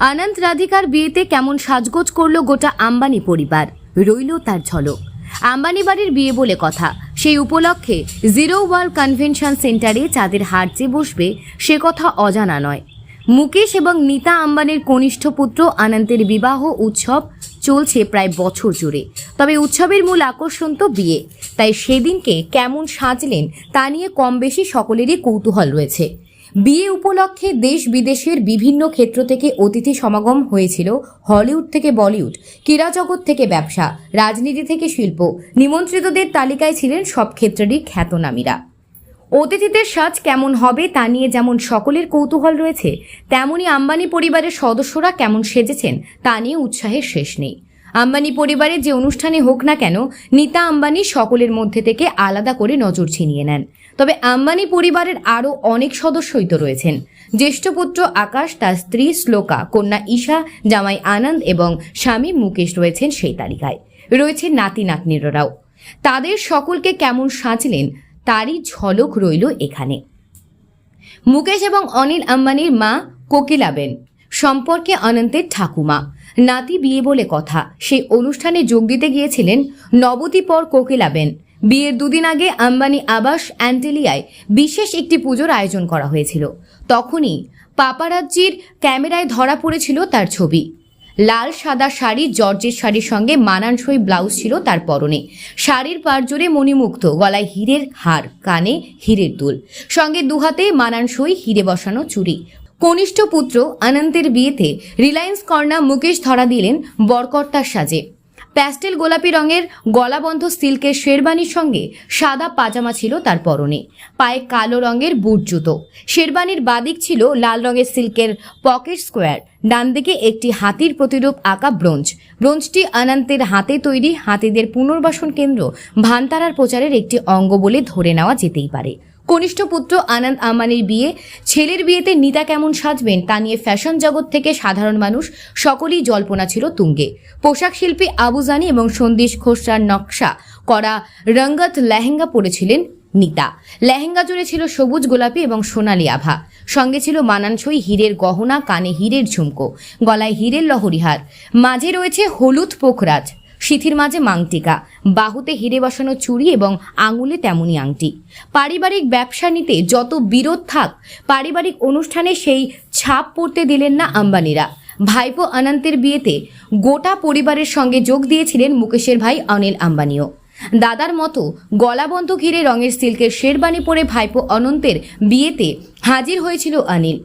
আনন্দ রাধিকার বিয়েতে কেমন সাজগোজ করল গোটা আম্বানি পরিবার? রইল তার ঝলক। আম্বানি বাড়ির বিয়ে বলে কথা। সেই উপলক্ষে জিরো ওয়ার্ল্ড কনভেনশন সেন্টারে চাঁদের হাট যে বসবে, সে কথা অজানা নয়। মুকেশ এবং নীতা আম্বানির কনিষ্ঠ পুত্র আনন্দের বিবাহ উৎসব চলছে প্রায় বছর জুড়ে। তবে উৎসবের মূল আকর্ষণ তো বিয়ে। তাই সেদিনকে কেমন সাজলেন তা নিয়ে কম বেশি সকলেরই কৌতূহল রয়েছে। বিয়ে উপলক্ষে দেশ বিদেশের বিভিন্ন ক্ষেত্র থেকে অতিথি সমাগম হয়েছিল হলিউড থেকে বলিউড ক্রীড়া জগৎ থেকে ব্যবসা, রাজনীতি থেকে শিল্প। নিমন্ত্রিতদের তালিকায় ছিলেন সব ক্ষেত্রেরই খ্যাতনামীরা। অতিথিদের সাজ কেমন হবে তা নিয়ে যেমন সকলের কৌতূহল রয়েছে, তেমনি আম্বানি পরিবারের সদস্যরা কেমন সেজেছেন তা নিয়ে উৎসাহের শেষ নেই। আম্বানি পরিবারের যে অনুষ্ঠানে হোক না কেন, নীতা আম্বানি সকলের মধ্যে থেকে আলাদা করে নজর ছিনিয়ে নেন। তবে আম্বানি পরিবারের আরও অনেক সদস্যই তো রয়েছেন। জ্যেষ্ঠ পুত্র আকাশ, তার স্ত্রী শ্লোকা, কন্যা ঈশা, জামাই আনন্দ এবং স্বামী মুকেশ রয়েছেন সেই তালিকায়। রয়েছে নাতি নাতনিরাও। তাদের সকলকে কেমন সাজলেন, তারই ঝলক রইল এখানে। মুকেশ এবং অনিল আম্বানির মা কোকিলাবেন সম্পর্কে অনন্তের ঠাকুমা। নাতি বিয়ে বলে কথা। সেই অনুষ্ঠানে যোগ দিতে গিয়েছিলেন নবতিপর কোকিলাবেন বিয়ের দুদিন আগে আম্বানি আবাস অ্যান্টেলিয়ায় বিশেষ একটি পুজোর আয়োজন করা হয়েছিল। তখনই পাপারাজ্জির ক্যামেরায় ধরা পড়েছিল তার ছবি। লাল সাদা শাড়ি, জর্জের শাড়ির সঙ্গে মানানসই ব্লাউজ ছিল তার পরনে। শাড়ির পার জুড়ে মণিমুক্ত গলায় হীরের হার, কানে হীরের দুল। সঙ্গে দুহাতে মানানসই হিরে বসানো চুড়ি। কনিষ্ঠ পুত্র অনন্তের বিয়েতে রিলায়েন্স কর্ণা মুকেশ ধরা দিলেন বরকর্তার সাজে। প্যাস্টেল গোলাপি রঙের গলাবন্ধ সিল্কের শেরবানির সঙ্গে সাদা পাজামা ছিল তার পরনে। পায়ে কালো রঙের বুট জুতো। শেরবানির বাদিক ছিল লাল রঙের সিল্কের পকেট স্কোয়ার। ডান দিকে একটি হাতির প্রতিরূপ আঁকা ব্রোঞ্জ। ব্রোঞ্জটি অনন্তের হাতে তৈরি হাতিদের পুনর্বাসন কেন্দ্র ভান্তারার প্রচারের একটি অঙ্গ বলে ধরে নেওয়া যেতেই পারে। কনিষ্ঠ পুত্র আনন্দ আম্বানির বিয়ে, ছেলের বিয়েতে নিতা কেমন সাজবেন তা নিয়ে ফ্যাশন জগৎ থেকে সাধারণ মানুষ সকলেই জল্পনা ছিল তুঙ্গে। পোশাক শিল্পী আবুজানি এবং সন্দেশ খোসরার নকশা করা রঙ্গত লেহেঙ্গা পরেছিলেন নিতা। লেহেঙ্গা জুড়ে ছিল সবুজ গোলাপি এবং সোনালি আভা। সঙ্গে ছিল মানানসই হীরের গহনা, কানে হীরের ঝুমকো, গলায় হীরের লহরিহার মাঝে রয়েছে হলুদ পোখরাজ। সিথির মাঝে মাংটিকা। বাহুতে হিরে বসানো চুড়ি এবং আঙুলে তেমনি আংটি। পারিবারিক ব্যবসা নিতে যত বিরোধ থাক, পারিবারিক অনুষ্ঠানে সেই ছাপ পড়তে দিলেন না আম্বানিরা। ভাইপো অনন্তের বিয়েতে গোটা পরিবারের সঙ্গে যোগ দিয়েছিলেন মুকেশের ভাই অনিল আম্বানিও। দাদার মতো গলাবন্ধ ঘিরে রঙের সিল্কের শেরবানি পরে ভাইপো অনন্তের বিয়েতে হাজির হয়েছিল অনিল।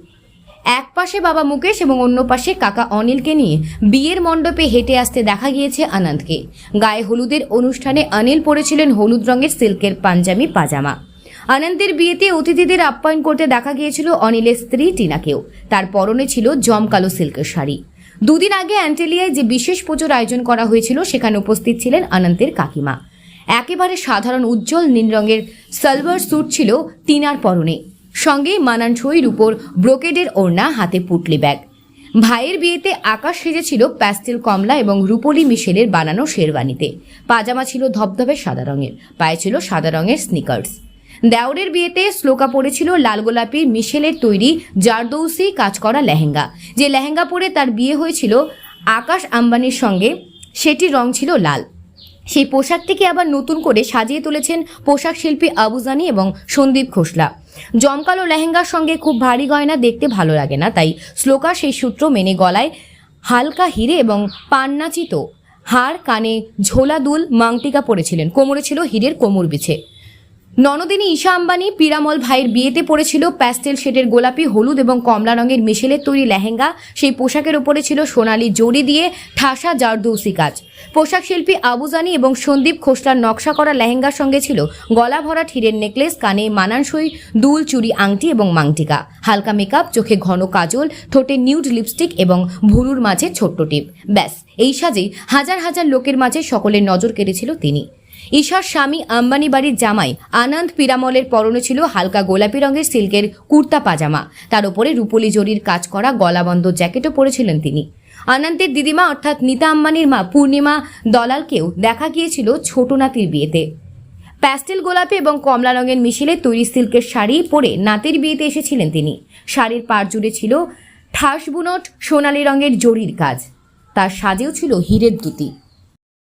এক পাশে বাবা মুকেশ এবং অন্য পাশে কাকা অনিলকে নিয়ে বিয়ের মণ্ডপে হেঁটে আসতে দেখা গিয়েছে আনন্দকে। গায়ে হলুদের অনুষ্ঠানে অনিল পরেছিলেন হলুদ রঙের সিল্কের পাঞ্জাবি পাজামা। আনন্দের বিয়েতে অতিথিদের আপ্যায়ন করতে দেখা গিয়েছিল অনিলের স্ত্রী টিনাকেও। তার পরনে ছিল জমকালো সিল্কের শাড়ি। দুদিন আগে অ্যান্টেলিয়ায় যে বিশেষ পুজোর আয়োজন করা হয়েছিল, সেখানে উপস্থিত ছিলেন আনন্দের কাকিমা। একেবারে সাধারণ উজ্জ্বল নীল রঙের সালভার স্যুট ছিল টিনার পরনে। সঙ্গে মানানসইর উপর ব্রোকেডের ওড়না, হাতে পুটলি ব্যাগ। ভাইয়ের বিয়েতে আকাশ সেজেছিল প্যাস্টেল কমলা এবং রূপলি মিশেলের বানানো শেরওয়ানিতে। পাজামা ছিল ধবধবে সাদা রঙের, পায়ে ছিল সাদা রঙের স্নিকার্স দেওরের বিয়েতে শ্লোকা পরেছিল লাল গোলাপির মিশেলের তৈরি জারদৌসি কাজ করা লেহেঙ্গা। যে লেহেঙ্গা পরে তার বিয়ে হয়েছিল আকাশ আম্বানির সঙ্গে, সেটির রং ছিল লাল। সেই পোশাকটিকে আবার নতুন করে সাজিয়ে তুলেছেন পোশাক শিল্পী আবুজানি এবং সন্দীপ খোসলা। জমকালো লেহেঙ্গার সঙ্গে খুব ভারী গয়না দেখতে ভালো লাগে না, তাই শ্লোকা সেই সূত্র মেনে গলায় হালকা হিরে এবং পান্নাচিত হার কানে ঝোলা দুল মাংটিকা পরেছিলেন। কোমরে ছিল হিরের কোমর বিছে। ননদিনী ঈশা আম্বানি, পিরামল ভাইয়ের বিয়েতে পড়েছিল প্যাস্টেল শেডের গোলাপি, হলুদ এবং কমলা রঙের মিশেলের তৈরি লেহেঙ্গা। সেই পোশাকের ওপরে ছিল সোনালি জড়ি দিয়ে ঠাসা জারদৌসি কাজ। পোশাক শিল্পী আবুজানি এবং সন্দীপ খোসলার নকশা করা লেহেঙ্গার সঙ্গে ছিল গলা ভরা ঠিরের নেকলেস, কানে মানানসই দুল, চুড়ি, আংটি এবং মাংটিকা। হালকা মেকআপ, চোখে ঘন কাজল, ঠোঁটে নিউড লিপস্টিক এবং ভুরুর মাঝে ছোট্ট টিপ। ব্যাস, এই সাজেই হাজার হাজার লোকের মাঝে সকলের নজর কেড়েছিল তিনি। ঈশার স্বামী আম্বানি বাড়ির জামাই আনন্দ পিরামলের পরনে ছিল হালকা গোলাপি রঙের সিল্কের কুর্তা পাজামা। তার উপরে রূপলি জরির কাজ করা গলাবন্ধ জ্যাকেটও পরেছিলেন তিনি। আনন্দের দিদিমা অর্থাৎ নীতা আম্বানির মা পূর্ণিমা দলালকেও দেখা গিয়েছিল ছোট নাতির বিয়েতে। প্যাস্টেল গোলাপি এবং কমলা রঙের মিশেলে তৈরি সিল্কের শাড়ি পরে নাতির বিয়েতে এসেছিলেন তিনি। শাড়ির পাড় জুড়ে ছিল ঠাস বুনট সোনালি রঙের জরির কাজ। তার সাজেও ছিল হীরের দ্যুতি